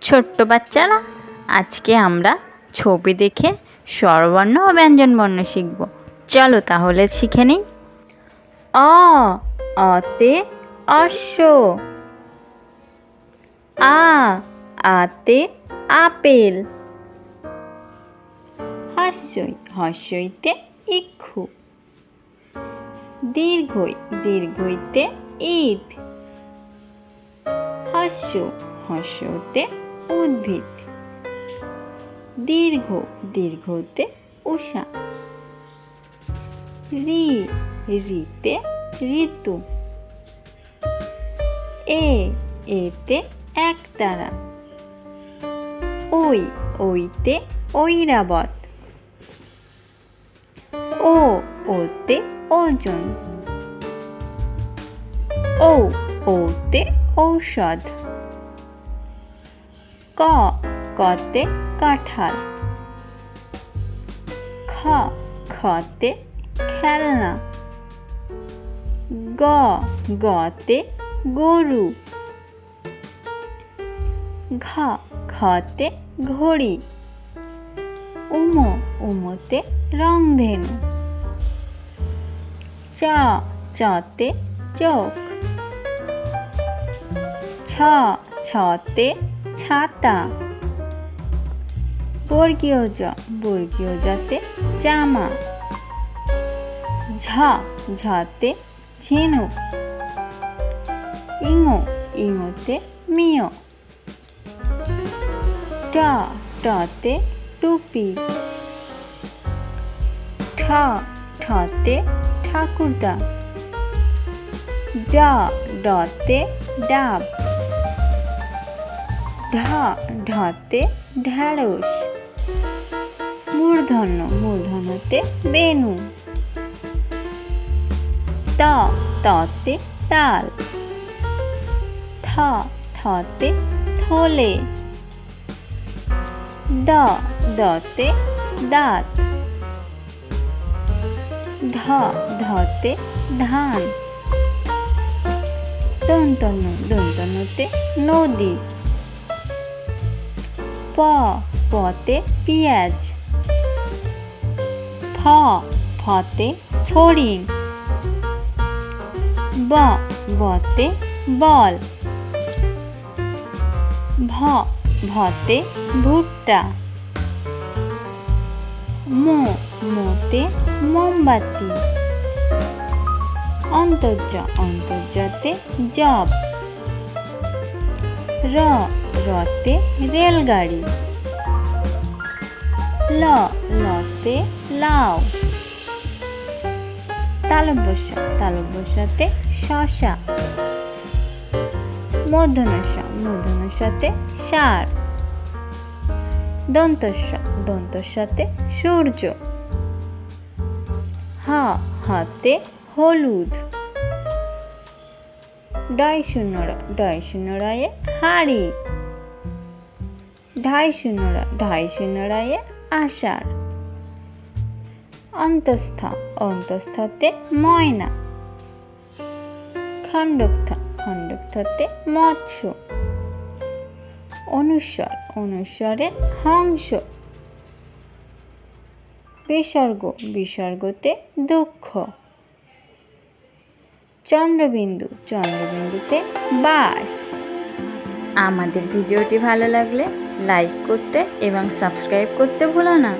ছোট্ট বাচ্চারা, আজকে আমরা ছবি দেখে স্বরবর্ণ ও ব্যঞ্জনবর্ণ শিখব। চলো তাহলে শিখে নিই। অ, অতে অশ্ব। আ, আতে আপেল। হস্যই, হস্যইতে ইক্ষু। দীর্ঘই, দীর্ঘইতে ঈদ। হাস্য, হাস্যতে উদ্ভিদ। দীর্ঘ, দীর্ঘতে উষা রি, রিতে ঋতু। এ, এতে একতারা। ওই, ওইতে ঐরাবত। ও, ওতে ওজন। ও ওতে ঔষধ। ক, কতে কাঁঠাল। খ, খতে খেলনা। গ, গতে গরু। ঘ ঘতে ঘড়ি। উম, উমতে রংধেনু। চ, চতে চোখ। ছ, ছতে ছাতা। বর্গীয় জ, বর্গীয় জতে জামা। ঝ, ঝতে ঝিনুক। ইঙো, ইঙোতে মিয়। ট, টতে টুপি। ঠ, ঠতে ঠাকুরদা। ড ডতে ডাব। ঢ ঢতে ঢেঁড়স মূর্ধন্য, মূর্ধন্যতে বেনু। ত, ততে তাল। থ, থতে থলে। দ, দতে দাঁত। ধ, ধতে ধান। দন্তন্য, দন্তন্যতে নদী। পতে পেঁয়াজ। ফ, ফতে ফড়িং ব, বতে বল। ভ, ভতে ভুট্টা। মো, মোতে মোমবাতি। অন্তর্য, অন্তর্যতে জব। র রতে রেলগাড়ি। ল লতে লাউ। তালব্যস্য তালব্যস্যতে শশা। মূর্ধনস্য মূর্ধনস্যতে সার। দন্তস্য দন্তস্যতে সূর্য। হ, হাতে হলুদ। ডয় শূন্য ডয় শূন্য রয়ে হাড়ি। ঢাই শূন্য র ঢাই শূন্য রয়ে আষাঢ়। অন্তস্থ, অন্তস্থতে ময়না। খণ্ডস্থ খণ্ডস্থতে মৎস্য। অনুস্বর, অনুস্বরে হংস। বিসর্গ, বিসর্গতে দুঃখ। চন্দ্রবিন্দু, চন্দ্রবিন্দুতে বাস। আমাদের ভিডিওটি ভালো লাগলে লাইক করতে এবং সাবস্ক্রাইব করতে ভুলো না।